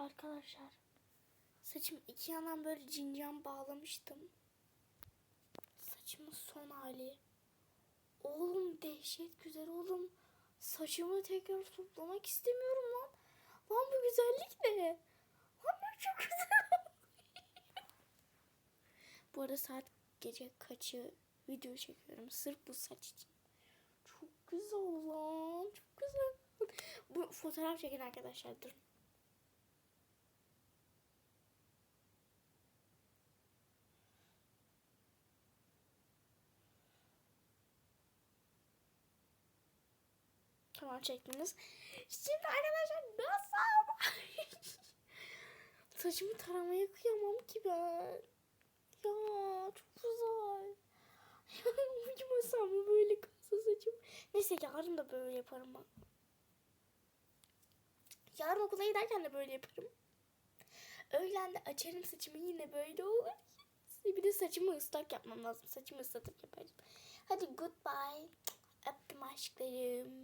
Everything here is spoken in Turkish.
Arkadaşlar saçım iki yandan böyle cincan bağlamıştım. Saçımın son hali. Oğlum dehşet güzel oğlum. Saçımı tekrar toplamak istemiyorum lan. Lan bu güzellik ne? Lan bu çok güzel. bu arada saat gece kaçı video çekiyorum. Sırf bu saç için. Çok güzel lan. Çok güzel. Bu fotoğraf çekin arkadaşlar. Durun. Tamam çektiniz. Şimdi arkadaşlar nasıl? Saçımı taramaya kıyamam ki ben. Ya çok güzel. Uyumasam mı böyle kalsa saçım? Neyse yarın da böyle yaparım ben. Yarın okula giderken de böyle yaparım. Öğlen de açarım saçımı yine böyle olur. Bir de saçımı ıslak yapmam lazım. Saçımı ıslatıp yaparım. Hadi goodbye. Öptüm aşklarım.